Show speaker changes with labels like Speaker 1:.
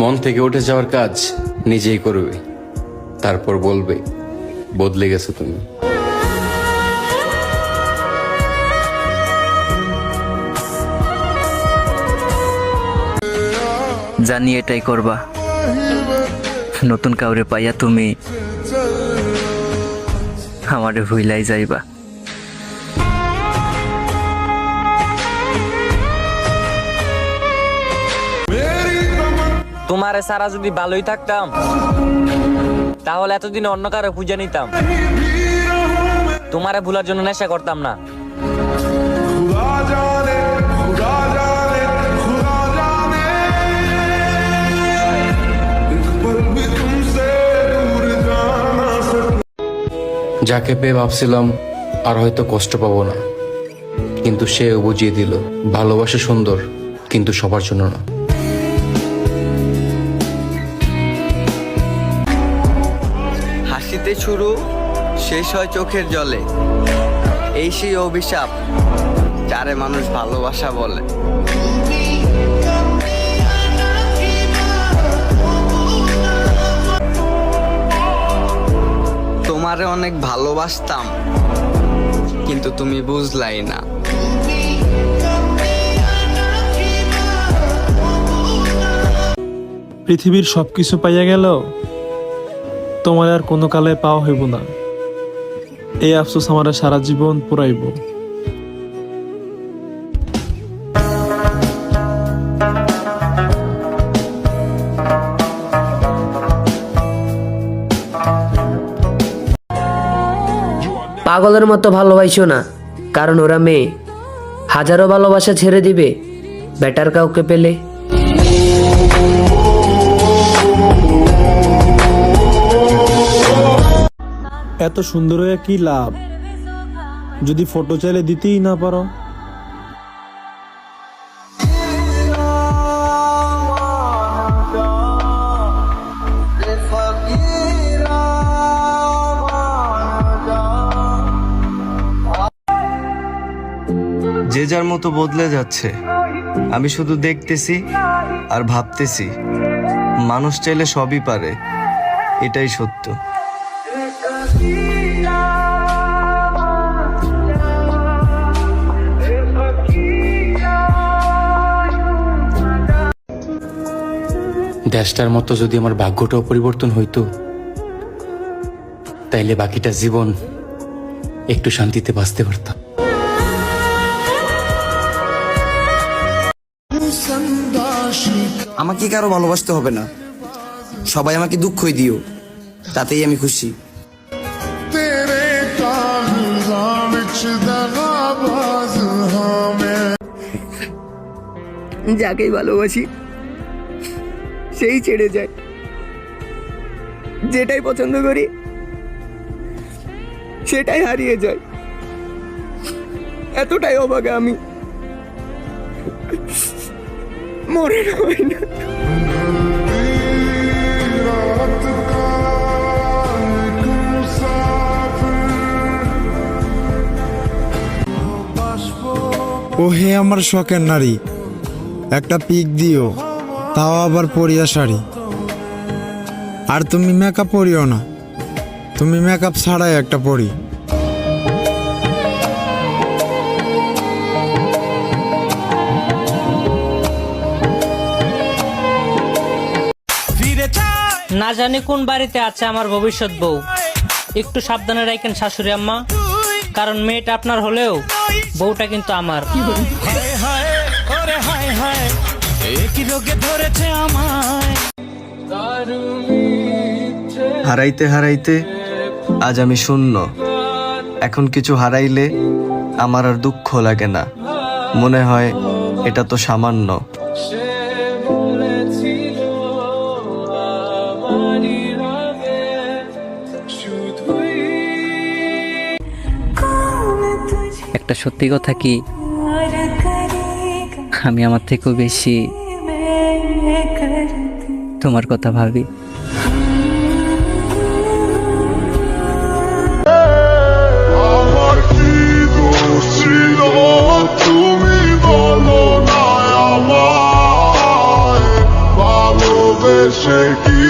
Speaker 1: মন থেকে উঠে যাওয়ার কাজ নিজেই করবে। তারপর বলবে, বদলে গেছো তুমি।
Speaker 2: জানি এটাই করবা। নতুন কাউরে পাইয়া তুমি আমারে ভুইলাই যাইবা।
Speaker 3: তোমারে সারা যদি ভালোই থাকতাম, তাহলে এতদিন অন্য কারও খুঁজে নিতাম। তোমারে ভুলার জন্য নেশা করতাম না।
Speaker 1: যাকে পেয়ে ভাবছিলাম আর হয়তো কষ্ট পাবো না, কিন্তু সেও বুঝিয়ে দিল। ভালোবাসা সুন্দর, কিন্তু সবার জন্য না।
Speaker 4: হাসিতে শুরু শেষ হয় চোখের জলে। এই সেই অভিশাপ যারে মানুষ ভালোবাসা বলে। তোমারে অনেক ভালোবাসতাম, কিন্তু তুমি বুঝলাই না।
Speaker 5: পৃথিবীর সবকিছু পাইয়া গেল? তোমার আর কোনো কালে পাওয়া হইব না। এই আফসোস আমার সারা জীবন পুরাইব।
Speaker 6: পাগলের মতো ভালোবাসো না, কারণ ওরা মেয়ে। হাজারো ভালোবাসা ছেড়ে দিবে, বেটার কাউকে পেলে।
Speaker 5: এত সুন্দর হয়ে কি লাভ? যদি ফটো চাইলে দিতেই না পারো।
Speaker 4: যে যার মতো বদলে যাচ্ছে। আমি শুধু দেখতেছি আর ভাবতেছি। মানুষ চাইলে সবই পারে। এটাই সত্য।
Speaker 1: দেশটার মতো যদি আমার ভাগ্যটাও পরিবর্তন হইতো, তাইলে বাকিটা জীবন একটু শান্তিতে বাঁচতে পারতাম।
Speaker 7: আমাকে কারও ভালোবাসতে হবে না। সবাই আমাকে দুঃখই দিও। তাতেই আমি খুশি।
Speaker 6: যাকেই ভালোবাসি সেই ছেড়ে যায়। যেটাই পছন্দ করি সেটাই হারিয়ে যায়। এতটাই অবাগে আমি। মরে হয় না।
Speaker 8: ও হে আমার শখের নারী, একটা পিক দিও, তাও আবার পরিয়া শাড়ি। আর তুমি মেকআপ পরিও না, তুমি মেকআপ ছাড়াই একটা পরি।
Speaker 9: না জানি কোন বাড়িতে আছে আমার ভবিষ্যৎ বউ। একটু সাবধানে রাখেন শাশুড়ি আম্মা, কারণ মেয়েটা আপনার হলেও বউটা কিন্তু আমার।
Speaker 4: হারাইতে হারাইতে আজ আমি শূন্য। এখন কিছু হারাইলে আমার আর দুঃখ লাগে না। মনে হয় এটা তো সামান্য।
Speaker 2: একটা সত্যি কথা কি? আমি আমার থেকেও বেশি তোমার কথা ভাবি।
Speaker 10: আমার কি